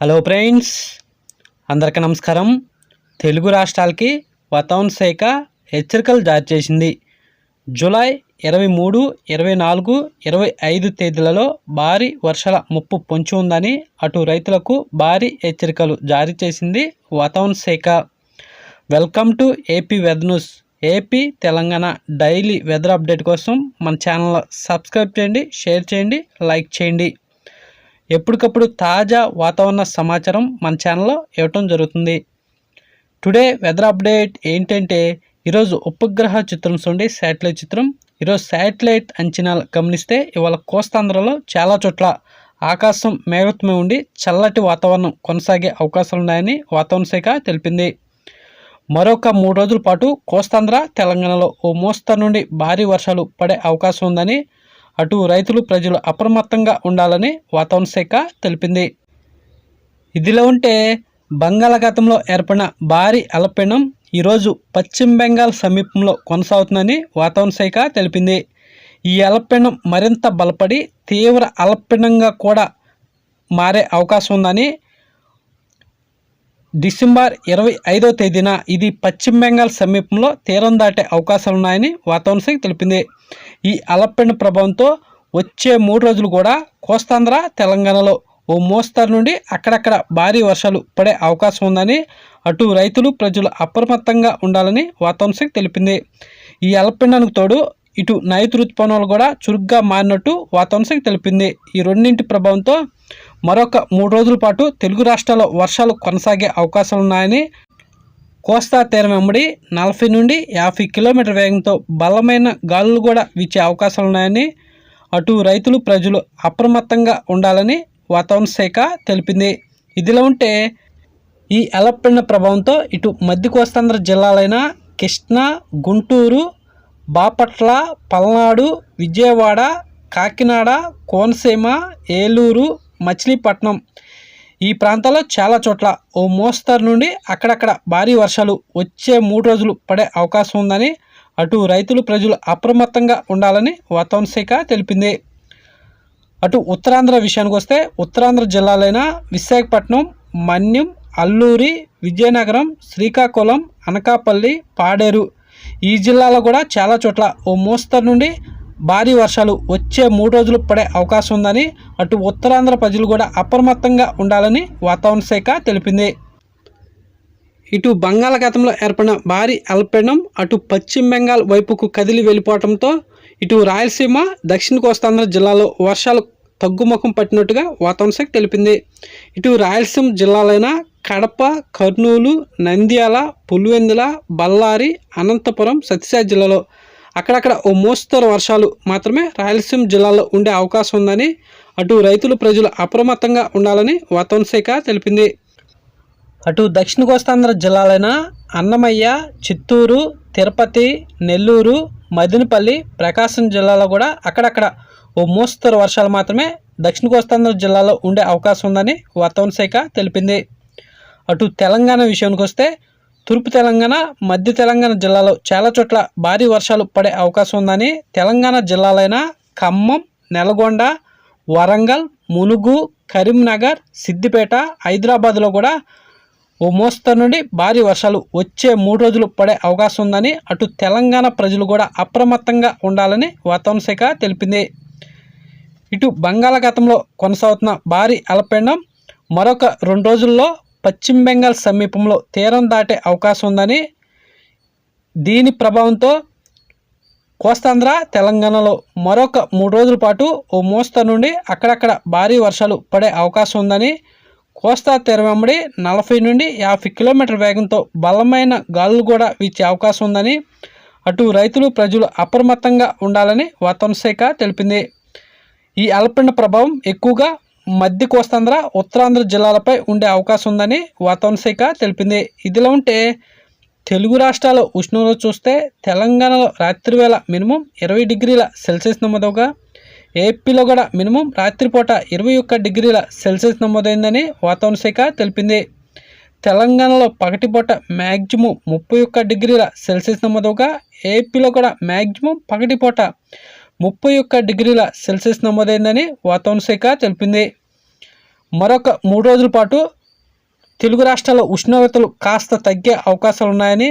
Hello friends అందరికీ నమస్కారం. తెలుగు రాష్ట్రాలకి వాతావరణ శాఖ హెచ్చరికలు జారీ చేసింది. జూలై ఇరవై మూడు ఇరవై నాలుగు ఇరవై ఐదు తేదీలలో భారీ వర్షాల ముప్పు పొంచి ఉందని అటు రైతులకు భారీ హెచ్చరికలు జారీ చేసింది వాతావరణ శాఖ. Welcome to AP weather news. AP Telangana daily weather update కోసం మన ఛానల్ సబ్స్క్రైబ్ చేయండి షేర్ చేయండి లైక్ చేయండి. ఎప్పటికప్పుడు తాజా వాతావరణ సమాచారం మన ఛానల్లో ఇవ్వటం జరుగుతుంది. టుడే వెదర్ అప్డేట్ ఏంటంటే ఈరోజు ఉపగ్రహ చిత్రం చూడండి శాటిలైట్ చిత్రం. ఈరోజు శాటిలైట్ అంచనాలు గమనిస్తే ఇవాళ కోస్తాంధ్రలో చాలా చోట్ల ఆకాశం మేఘత్మే ఉండి చల్లటి వాతావరణం కొనసాగే అవకాశాలు ఉన్నాయని వాతావరణ శాఖ తెలిపింది. మరొక మూడు రోజుల పాటు కోస్తాంధ్ర తెలంగాణలో ఓ మోస్తరు నుండి భారీ వర్షాలు పడే అవకాశం ఉందని అటు రైతులు ప్రజలు అప్రమత్తంగా ఉండాలని వాతావరణ శాఖ తెలిపింది. ఇదిలో ఉంటే బంగాళాఖాతంలో ఏర్పడిన భారీ అల్పపీడనం ఈరోజు పశ్చిమ బెంగాల్ సమీపంలో కొనసాగుతుందని వాతావరణ శాఖ తెలిపింది. ఈ అల్పపీడనం మరింత బలపడి తీవ్ర అల్పపీడనంగా కూడా మారే అవకాశం ఉందని డిసెంబర్ ఇరవై ఐదో తేదీన ఇది పశ్చిమ బెంగాల్ సమీపంలో తీరం దాటే అవకాశాలున్నాయని వాతావరణ శాఖ తెలిపింది. ఈ అలపెండ ప్రభావంతో వచ్చే మూడు రోజులు కూడా కోస్తాంధ్ర తెలంగాణలో ఓ మోస్తరు నుండి అక్కడక్కడ భారీ వర్షాలు పడే అవకాశం ఉందని అటు రైతులు ప్రజలు అప్రమత్తంగా ఉండాలని వాతావరణ శాఖ తెలిపింది. ఈ అల్పపీడనానికి తోడు ఇటు నైరుతి ఋతుపవనాలు కూడా చురుగ్గా మారినట్టు వాతావరణ శాఖ తెలిపింది. ఈ రెండింటి ప్రభావంతో మరొక మూడు రోజుల పాటు తెలుగు రాష్ట్రాల్లో వర్షాలు కొనసాగే అవకాశాలున్నాయని కోస్తా తీరం వెంబడి నలభై నుండి యాభై కిలోమీటర్ వేగంతో బలమైన గాలులు కూడా వీచే అవకాశాలున్నాయని అటు రైతులు ప్రజలు అప్రమత్తంగా ఉండాలని వాతావరణ శాఖ తెలిపింది. ఇదిలా ఉంటే ఈ అలపడిన ప్రభావంతో ఇటు మధ్య కోస్తాంధ్ర జిల్లాలైన కృష్ణా గుంటూరు బాపట్ల పల్నాడు విజయవాడ కాకినాడ కోనసీమ ఏలూరు మచిలీపట్నం. ఈ ప్రాంతాల్లో చాలా చోట్ల ఓ మోస్తరు నుండి అక్కడక్కడ భారీ వర్షాలు వచ్చే మూడు రోజులు పడే అవకాశం ఉందని అటు రైతులు ప్రజలు అప్రమత్తంగా ఉండాలని వాతావరణ శాఖ తెలిపింది. అటు ఉత్తరాంధ్ర విషయానికి వస్తే ఉత్తరాంధ్ర జిల్లాలైన విశాఖపట్నం మన్యం అల్లూరి విజయనగరం శ్రీకాకుళం అనకాపల్లి పాడేరు ఈ జిల్లాలో కూడా చాలా చోట్ల ఓ మోస్తరు నుండి భారీ వర్షాలు వచ్చే మూడు రోజులు పడే అవకాశం ఉందని అటు ఉత్తరాంధ్ర ప్రజలు కూడా అప్రమత్తంగా ఉండాలని వాతావరణ శాఖ తెలిపింది. ఇటు బంగాళాఖాతంలో ఏర్పడిన భారీ అల్పీడనం అటు పశ్చిమ బెంగాల్ వైపుకు కదిలి వెళ్ళిపోవడంతో ఇటు రాయలసీమ దక్షిణ కోస్తాంధ్ర జిల్లాలో వర్షాలు తగ్గుముఖం పట్టినట్టుగా వాతావరణ శాఖ తెలిపింది. ఇటు రాయలసీమ జిల్లాలైన కడప కర్నూలు నంద్యాల పులివెందుల బళ్ళారి అనంతపురం సత్యసాయి జిల్లాలో అక్కడక్కడ ఓ మోస్తరు వర్షాలు మాత్రమే రాయలసీమ జిల్లాలో ఉండే అవకాశం ఉందని అటు రైతులు ప్రజలు అప్రమత్తంగా ఉండాలని వాతావరణ శాఖ తెలిపింది. అటు దక్షిణ కోస్తాంధ్ర జిల్లాలైన అన్నమయ్య చిత్తూరు తిరుపతి నెల్లూరు మదినపల్లి ప్రకాశం జిల్లాలో కూడా అక్కడక్కడ ఓ మోస్తరు వర్షాలు మాత్రమే దక్షిణ కోస్తాంధ్ర జిల్లాలో ఉండే అవకాశం ఉందని వాతావరణ శాఖ తెలిపింది. అటు తెలంగాణ విషయానికి వస్తే తూర్పు తెలంగాణ మధ్య తెలంగాణ జిల్లాలో చాలా చోట్ల భారీ వర్షాలు పడే అవకాశం ఉందని తెలంగాణ జిల్లాలైన ఖమ్మం నెలగొండ వరంగల్ ములుగు కరీంనగర్ సిద్దిపేట హైదరాబాద్లో కూడా ఓ మోస్తరు నుండి భారీ వర్షాలు వచ్చే మూడు రోజులు పడే అవకాశం ఉందని అటు తెలంగాణ ప్రజలు కూడా అప్రమత్తంగా ఉండాలని వాతావరణ శాఖ తెలిపింది. ఇటు బంగాళాఖాతంలో కొనసాగుతున్న భారీ అలపెండం మరొక రెండు రోజుల్లో పశ్చిమ బెంగాల్ సమీపంలో తీరం దాటే అవకాశం ఉందని దీని ప్రభావంతో కోస్తాంధ్ర తెలంగాణలో మరొక మూడు రోజుల పాటు ఓ మోస్తరు నుండి అక్కడక్కడ భారీ వర్షాలు పడే అవకాశం ఉందని కోస్తా తీరం వెంబడి నలభై నుండి యాభై కిలోమీటర్ వేగంతో బలమైన గాలులు కూడా వీచే అవకాశం ఉందని అటు రైతులు ప్రజలు అప్రమత్తంగా ఉండాలని వాతావరణ శాఖ తెలిపింది. ఈ అల్పండ ప్రభావం ఎక్కువగా మధ్య కోస్తాంధ్ర ఉత్తరాంధ్ర జిల్లాలపై ఉండే అవకాశం ఉందని వాతావరణ శాఖ తెలిపింది. ఇదిలా ఉంటే తెలుగు రాష్ట్రాల ఉష్ణోగ్రత చూస్తే తెలంగాణలో రాత్రి వేళ మినిమం ఇరవై డిగ్రీల సెల్సియస్ నమోదవగా ఏపీలో కూడా మినిమం రాత్రిపూట ఇరవై ఒక్క డిగ్రీల సెల్సియస్ నమోదైందని వాతావరణ శాఖ తెలిపింది. తెలంగాణలో పగటిపూట మ్యాక్సిమం ముప్పై ఒక్క డిగ్రీల సెల్సియస్ నమోదవగా ఏపీలో కూడా మ్యాక్సిమం పగటిపూట ముప్పై ఒక్క డిగ్రీల సెల్సియస్ నమోదైందని వాతావరణ శాఖ తెలిపింది. మరొక మూడు రోజుల పాటు తెలుగు రాష్ట్రాల ఉష్ణోగ్రతలు కాస్త తగ్గే అవకాశాలు ఉన్నాయని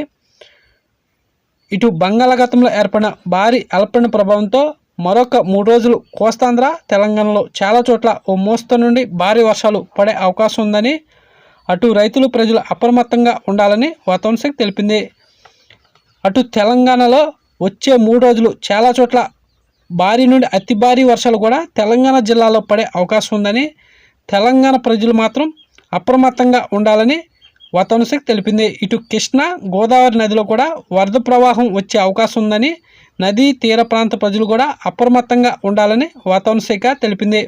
ఇటు బంగాళాఖాతంలో ఏర్పడిన భారీ అల్పన ప్రభావంతో మరొక మూడు రోజులు కోస్తాంధ్ర తెలంగాణలో చాలా చోట్ల ఓ మోస్తరు నుండి భారీ వర్షాలు పడే అవకాశం ఉందని అటు రైతులు ప్రజలు అప్రమత్తంగా ఉండాలని వాతావరణ శాఖ తెలిపింది. అటు తెలంగాణలో వచ్చే మూడు రోజులు చాలా చోట్ల భారీ నుండి అతి భారీ వర్షాలు కూడా తెలంగాణ జిల్లాలో పడే అవకాశం ఉందని తెలంగాణ ప్రజలు మాత్రం అప్రమత్తంగా ఉండాలని వాతావరణ శాఖ తెలిపింది. ఇటు కృష్ణా గోదావరి నదిలో కూడా వరద ప్రవాహం వచ్చే అవకాశం ఉందని నదీ తీర ప్రాంత ప్రజలు కూడా అప్రమత్తంగా ఉండాలని వాతావరణ శాఖ తెలిపింది.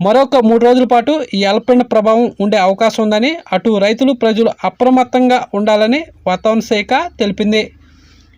మరొక మూడు రోజుల పాటు ఈ అల్పపీడన ప్రభావం ఉండే అవకాశం ఉందని అటు రైతులు ప్రజలు అప్రమత్తంగా ఉండాలని వాతావరణ శాఖ తెలిపింది.